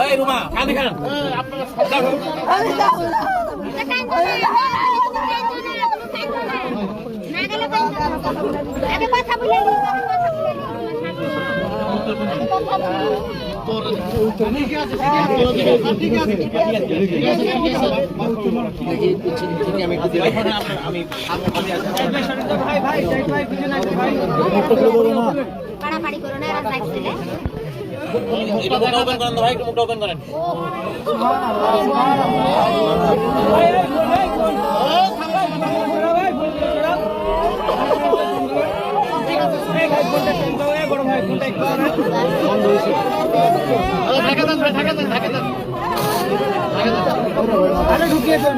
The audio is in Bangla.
ওই রুমা কানে? খান আগে কথা বলে কথা বলে নি, কথা পাড়াপাড়ি করো না এরা সাইড দিলে এটা ওপেন করেন ভাই একটু মুখটা ওপেন করেন ঢুকিয়েছে